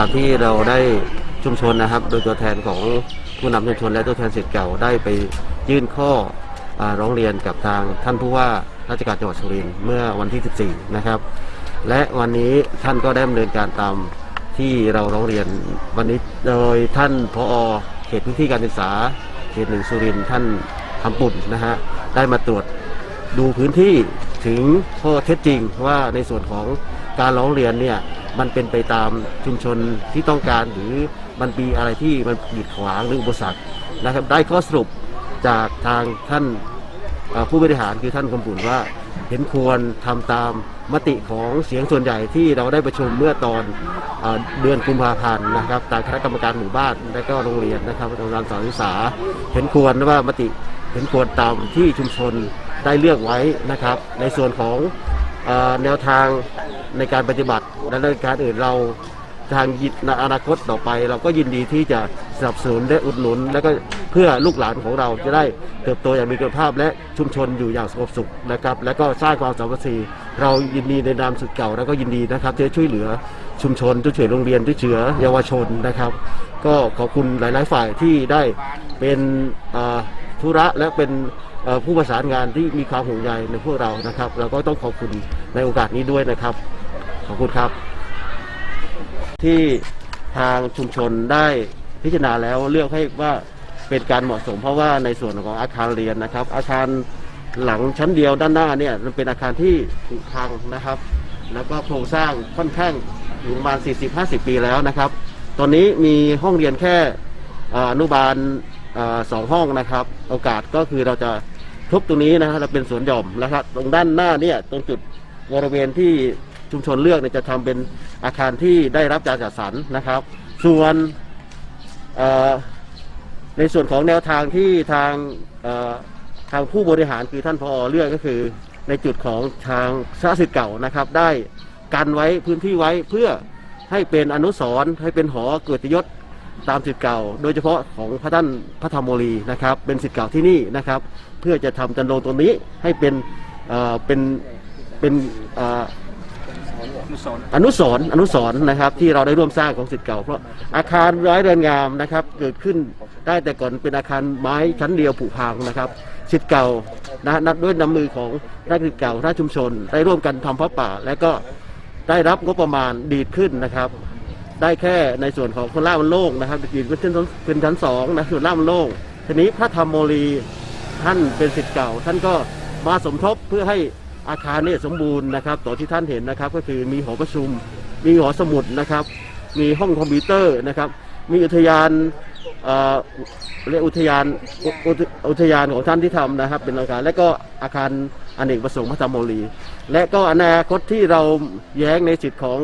ตามที่เราได้ชุมชนนะครับ โดยตัวแทนของผู้นำชุมชนและตัวแทนสิทธิ์เก่าได้ไปยื่นข้ออร้องเรียนกับทางท่านผู้ว่าราชการจังหวัดสุรินทร์เมื่อวันที่ 14 นะครับ และวันนี้ท่านก็ได้ดำเนินการตามที่เราร้องเรียนวันนี้โดยท่านพอเขตพื้นที่การศึกษาเขตหนึ่งสุรินทร์ท่านคำปุ่นนะฮะได้มาตรวจดูพื้นที่ถึงข้อเท็จจริงว่าในส่วนของการร้องเรียนเนี่ย มันเป็นไปตามชุมชนที่ต้องการหรือมันมีอะไรที่มันกีดขวางหรืออุปสรรคนะครับ ได้ข้อสรุปจากทางท่านผู้บริหารคือท่านคำปุ่นว่า เห็นควรทำตามมติของเสียงส่วนใหญ่ที่เราได้ประชุมเมื่อตอนเอเดือนกุมภาพันธ์นะครับตามคณะกรรมการหมู่บ้านและก็โรงเรียนนะครับโรงเรียนสอนศึกษา เห็นควรว่ามติเห็นควรตามที่ชุมชนได้เลือกไว้นะครับ ในส่วนของอแนวทาง ในการปฏิบัติ และในการอื่นเราทางยิในอนาคตต่อไป เราก็ยินดีที่จะสนับสนุนและอุดหนุน และก็เพื่อลูกหลานของเราจะได้เติบโตอย่างมีคุณภาพ และชุมชนอยู่อย่างสงบสุขนะครับ และก็สร้างความสามัคคีเรายินดีในนามสุดเก่า แล้วก็ยินดีนะครับที่จะช่วยเหลือชุมชนช่วยเหลือโรงเรียนช่วยเหลือเยาวชนนะครับ ก็ขอบคุณหลาย ๆ ฝ่ายที่ได้เป็นธุระและเป็นผู้ประสานงานที่มีความห่วงใยในพวกเรานะครับเราก็ต้องขอบคุณในโอกาสนี้ด้วยนะครับ ขอบคุณครับ ที่ทางชุมชนได้พิจารณาแล้วเลือกให้ว่าเป็นการเหมาะสม เพราะว่าในส่วนของอาคารเรียนนะครับ อาคารหลังชั้นเดียวด้านหน้าเนี่ยมันเป็นอาคารที่ผุพังนะครับ แล้วก็โครงสร้างค่อนข้างอยู่ประมาณ 40-50 ปีแล้วนะครับ ตอนนี้มีห้องเรียนแค่อนุบาลสองห้องนะครับ โอกาสก็คือเราจะทุบตรงนี้นะครับเราเป็นสวนหย่อมนะครับ ตรงด้านหน้าเนี่ยตรงจุดบริเวณที่ ชุมชนเลือกเนี่ยจะทำเป็นอาคารที่ได้รับการจัดสรรนะครับ ส่วนในส่วนของแนวทางที่ทางทางผู้บริหารคือท่านพอเลือกก็คือ ในจุดของทางสาสิทธิ์เก่านะครับ ได้กันไว้พื้นที่ไว้เพื่อให้เป็นอนุสรณ์ให้เป็นหอเกียรติยศตามสิทธิ์เก่า โดยเฉพาะของพระท่านพระธรรมโมลีนะครับ เป็นสิทธิ์เก่าที่นี่นะครับ เพื่อจะทำจันโรงตรงนี้ให้เป็นเป็นเป็น อนุสรณ์อนุสรณ์นะครับ ที่เราได้ร่วมสร้างของสิทธิ์เก่า เพราะอาคารร้อยเรือนงามนะครับ เกิดขึ้นได้แต่ก่อนเป็นอาคารไม้ชั้นเดียวผุพังนะครับสิทธิ์เก่านะนับด้วยน้ำมือของนักสิทธิ์เก่าท่าชุมชน ได้ร่วมกันทำพระป่า และก็ได้รับงบประมาณดีดขึ้นนะครับ ได้แค่ในส่วนของคนล่ามันโล่งนะครับยืนเป็นชั้นเป็นชั้นสองนะส่วนล่ามันโล่งทีนี้พระธรรมโมลีท่านเป็นสิทธิ์เก่า ท่านก็มาสมทบเพื่อให้ อาคารเนี่ยสมบูรณ์นะครับต่อที่ท่านเห็นนะครับ ก็คือมีหอประชุม มีหอสมุดนะครับ มีห้องคอมพิวเตอร์นะครับ มีอุทยานเอ่อเรียกอุทยานอุทยานของท่านที่ทำนะครับ เป็นอาคารและก็อาคารอเนกประสงค์พระธรรมโมลี และก็อนาคตที่เราแย้งในสิทธิ์ของ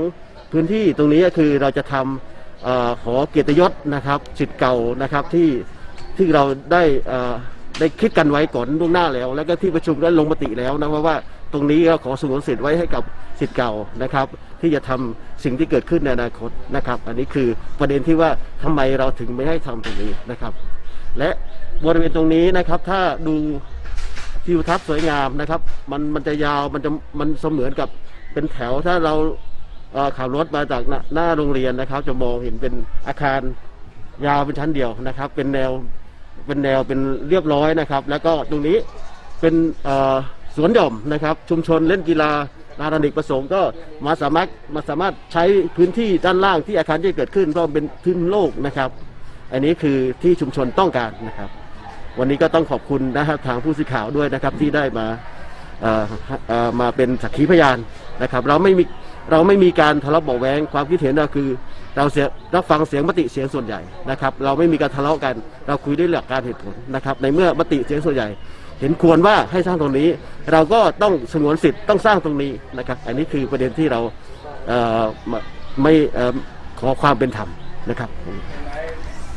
พื้นที่ตรงนี้ก็คือเราจะทำเออหอเกียรติยศนะครับสิทธิ์เก่านะครับที่ที่เราได้ได้คิดกันไว้ก่อนล่วงหน้าแล้ว แล้วก็ที่ประชุมได้ลงมติแล้วนะว่าว่า ตรงนี้ก็ขอสงวนสิทธิ์ไว้ให้กับสิทธิ์เก่านะครับ ที่จะทำสิ่งที่เกิดขึ้นในอนาคตนะครับ อันนี้คือประเด็นที่ว่าทำไมเราถึงไม่ให้ทำตรงนี้นะครับ และบริเวณตรงนี้นะครับ ถ้าดูทิวทัศน์สวยงามนะครับ มันมันจะยาวมันจะมันเสมือนกับเป็นแถวถ้าเราขับรถมาจากหน้าโรงเรียนนะครับ จะมองเห็นเป็นอาคารยาวเป็นชั้นเดียวนะครับ เป็นแนวเป็นแนวเป็นเรียบร้อยนะครับ แล้วก็ตรงนี้เป็นอ สวนหย่อมนะครับ ชุมชนเล่นกีฬาลานอเนกประสงค์ก็มาสามารถมาสามารถใช้พื้นที่ด้านล่างที่อาคารที่เกิดขึ้นเพราะเป็นพื้นโลกนะครับ อันนี้คือที่ชุมชนต้องการนะครับ วันนี้ก็ต้องขอบคุณนะครับทางผู้สื่อข่าวด้วยนะครับที่ได้มาเอ่อมาเป็นสักขีพยานนะครับ เราไม่มีเราไม่มีการทะเลาะเบาแวงความคิดเห็นเราคือ เราเสียรับฟังเสียงมติเสียงส่วนใหญ่นะครับ เราไม่มีการทะเลาะกัน เราคุยด้วยหลักการเหตุผลนะครับ ในเมื่อมติเสียงส่วนใหญ่ เห็นควรว่าให้สร้างตรงนี้ เราก็ต้องสงวนสิทธิ์ต้องสร้างตรงนี้นะครับ อันนี้คือประเด็นที่เราเไม่ขอความเป็นธรรมนะครับ